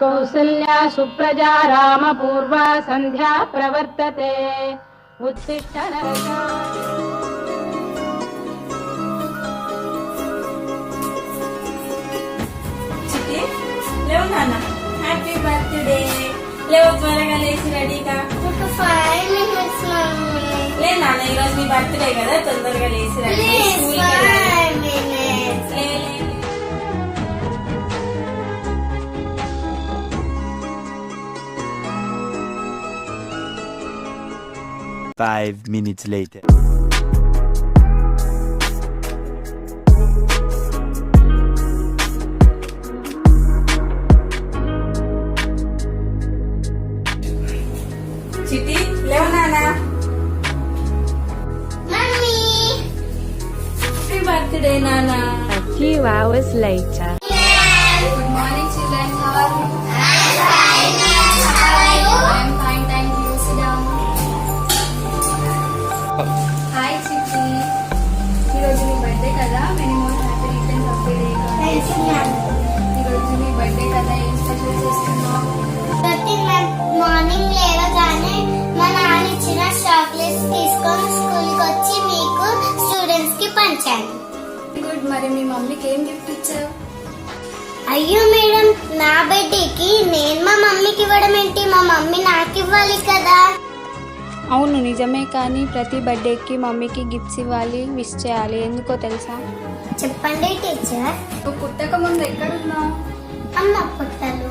కౌసల్యా సుప్రజా రామ పూర్వా సంధ్యా ప్రవర్తతే. ఉత్తిష్ట నరకా చిట్టి లేవు నాన్న. హ్యాపీ బర్త్డే లేవు త్వరగా లేచి రెడీగా. ఒక ఫైవ్ మినిట్స్ మమ్మీ లే నాన్న ఈరోజు నీ బర్త్డే కదా తొందరగా లేచి ready. five minutes later. Chiti, Nana. Nana. A few hours later. Yes. Good morning, children. మరి మీ మమ్మీకి ఏం గిఫ్ట్ ఇచ్చావు? అయ్యో మేడం నా బర్త్డేకి నేను మా మమ్మీకి ఇవ్వడం ఏంటి? మా మమ్మీ నాకు ఇవ్వాలి కదా. అవును నిజమే కానీ ప్రతి బర్త్డేకి మమ్మీకి గిఫ్ట్స్ ఇవ్వాలి విష్ చేయాలి. ఎందుకో తెలుసా? చెప్పండి టీచర్ నువ్వు పుట్టక ముందు ఎక్కడున్నావు అమ్మ పుట్టలు.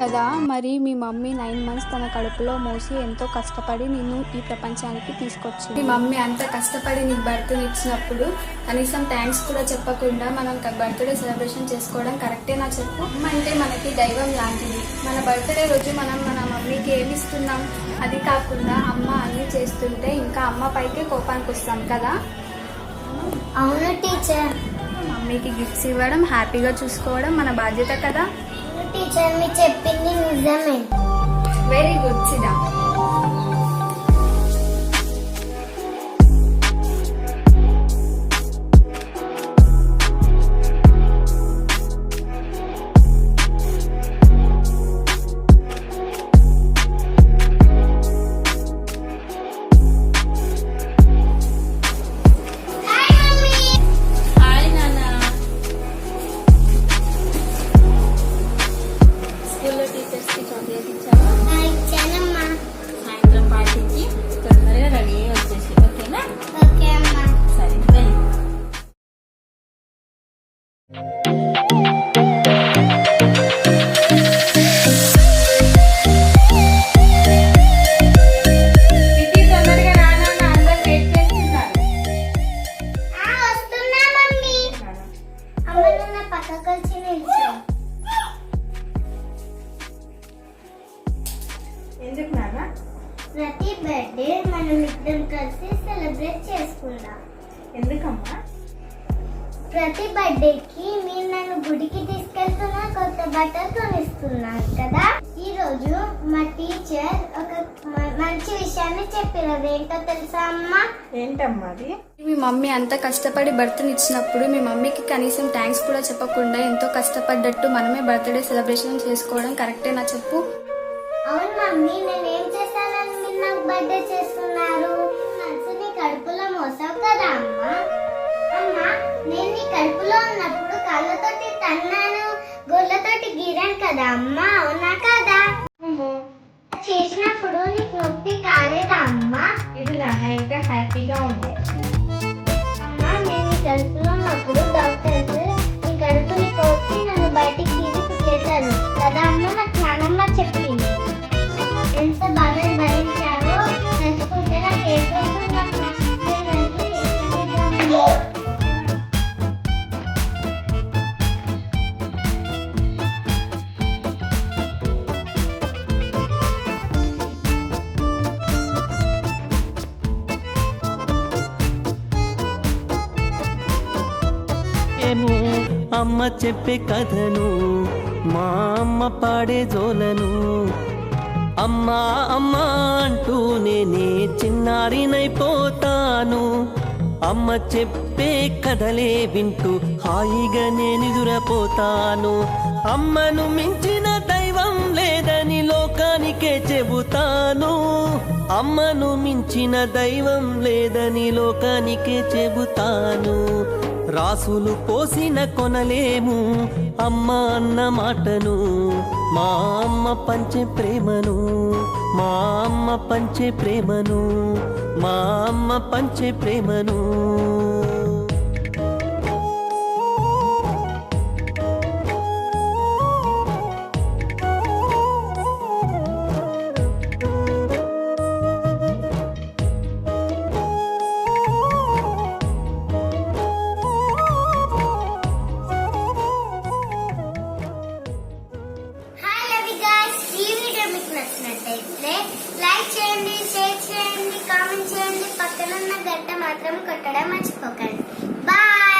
కదా? మరి మీ మమ్మీ నైన్ మంత్స్ తన కడుపులో మోసి ఎంతో కష్టపడి నిన్ను ఈ ప్రపంచానికి మీ తీసుకొచ్చింది మమ్మీ అంత కష్టపడి నీకు బర్త్డే ఇచ్చినప్పుడు కనీసం థ్యాంక్స్ కూడా చెప్పకుండా మనం బర్త్డే సెలబ్రేషన్ చేసుకోవడం కరెక్టే నా చెప్పు అంటే మనకి దైవం లాంటిది. మన బర్త్డే రోజు మనం మన మమ్మీకి ఏమి ఇస్తున్నాం? అది కాకుండా అమ్మ అన్ని చేస్తుంటే ఇంకా అమ్మ పైకే కోపానికి వస్తాం కదా? అవును టీచర్. మమ్మీకి గిఫ్ట్స్ ఇవ్వడం హ్యాపీగా చూసుకోవడం మన బాధ్యత కదా? టీచర్ మీ చెప్పింది నిజమే. వెరీ గుడ్ సిడా ఎందుకు నాన్న ప్రతి బర్త్డే మనం ఇద్దరం కలిసి సెలబ్రేట్ చేసుకుందాం. ఎందుకమ్మా? ప్రతి బర్త్డేకి మీరు నన్ను గుడికి తీసుకెళ్తున్నా కొత్త బట్టలు కొనిస్తున్నారు కదా? ఈ రోజు మా టీచర్ ఒక మంచి విషయాన్ని చెప్పారు అదేంటో తెలుసా అమ్మా? ఏంటమ్మా అది? మీ మమ్మీ అంత కష్టపడి బర్త్ని ఇచ్చినప్పుడు మీ మమ్మీకి కనీసం థ్యాంక్స్ కూడా చెప్పకుండా ఎంతో కష్టపడ్డట్టు మనమే బర్త్డే సెలబ్రేషన్ చేసుకోవడం కరెక్టేనా చెప్పు? మమ్మీ నేను ఏం చేశానని మీరు నాకు బర్త్డే చేస్తున్నారు. మనసు నీ కడుపులో మోసావు కదా అమ్మా. అమ్మా నేను నీ కడుపులో ఉన్నప్పుడు కళ్ళతోటి తన్నాను గొళ్ళతోటి గీరాను కదా అమ్మా. అవునా కదా? చేసినప్పుడు నీకు అమ్మ చెప్పే కథను మా అమ్మ పాడే జోలను. అమ్మా అమ్మా అంటూ నేనే చిన్నారినైపోతాను. అమ్మ చెప్పే కథలే వింటూ హాయిగా నేనిదురపోతాను అమ్మను మించిన దైవం లేదని లోకానికే చెబుతాను. అమ్మను మించిన దైవం లేదని లోకానికే చెబుతాను. రాసులు పోసిన కొనలేము. అమ్మ అన్న మాటను మా అమ్మ పంచే ప్రేమను మా అమ్మ పంచే ప్రేమను మా అమ్మ పంచే ప్రేమను. నచ్చినట్టయితే లైక్ చేయండి షేర్ చేయండి కామెంట్ చేయండి. పక్కన ఉన్న గంట మాత్రం కొట్టడం మర్చిపోకండి. బాయ్!